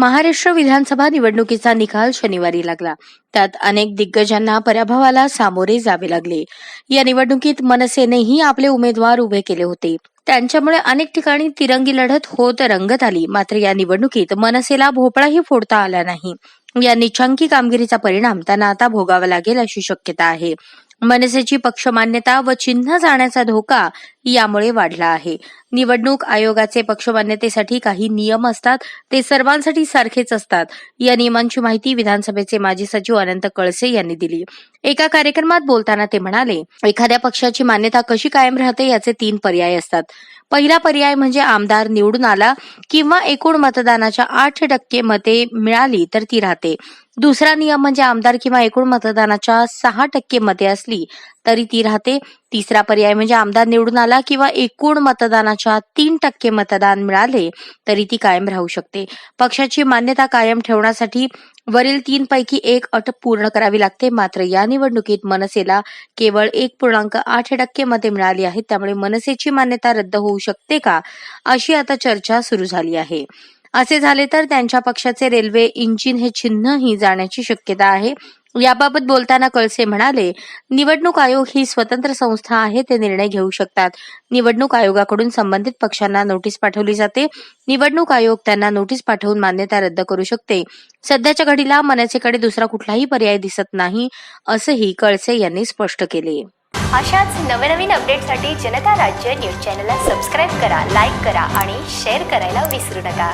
महाराष्ट्र विधानसभा निवडणुकीचा निकाल शनिवारी लागला. त्यात अनेक दिग्गजांना पराभवाला सामोरे जावे लागले. या निवडणुकीत मनसेनेही आपले उमेदवार उभे केले होते. त्यांच्यामुळे अनेक ठिकाणी तिरंगी लढत होत रंगत आली. मात्र या निवडणुकीत मनसेला भोपळाही फोडता आला नाही. या निचांकी कामगिरीचा परिणाम त्यांना आता भोगावा लागेल अशी शक्यता आहे. मनसेची पक्षमान्यता व चिन्ह जाण्याचा धोका यामुळे वाढला आहे. निवडणूक आयोगाचे पक्षमान्यतेसाठी काही नियम असतात ते सर्वांसाठी सारखेच असतात. या नियमांची माहिती विधानसभेचे माजी सचिव अनंत कळसे यांनी दिली. एका कार्यक्रमात बोलताना ते म्हणाले एखाद्या पक्षाची मान्यता कशी कायम राहते याचे तीन पर्याय असतात. पहिला पर्याय म्हणजे आमदार निवडून आला किंवा एकूण मतदानाच्या आठ टक्के मते मिळाली तर ती राहते. दुसरा नियम म्हणजे आमदार किंवा एकूण मतदानाच्या सहा टक्के मते असली तरी ती राहते. तिसरा पर्याय म्हणजे आमदार निवडून आला किंवा एकूण मतदानाच्या तीन टक्के मतदान मिळाले तरी ती कायम राहू शकते. पक्षाची मान्यता कायम ठेवण्यासाठी वरील तीन पैकी एक अट पूर्ण करावी लागते. मात्र या निवडणुकीत मनसेला केवळ एक पूर्णांक आठ टक्के मते मिळाली आहेत. त्यामुळे मनसेची मान्यता रद्द होऊ शकते का अशी आता चर्चा सुरू झाली आहे. असे झाले तर त्यांच्या पक्षाचे रेल्वे इंजिन हे चिन्हही जाण्याची शक्यता आहे. याबाबत बोलताना कळसे म्हणाले निवडणूक आयोग ही स्वतंत्र संस्था आहे ते निर्णय घेऊ शकतात. निवडणूक आयोगाकडून संबंधित पक्षांना नोटीस पाठवली जाते. निवडणूक आयोग त्यांना नोटीस पाठवून मान्यता रद्द करू शकते. सध्याच्या घडीला मनसेकडे दुसरा कुठलाही पर्याय दिसत नाही असंही कळसे यांनी स्पष्ट केले. अशाच नवनवीन अपडेटसाठी जनता राज्य न्यूज चॅनलला सबस्क्राईब करा लाईक करा आणि शेअर करायला विसरू नका.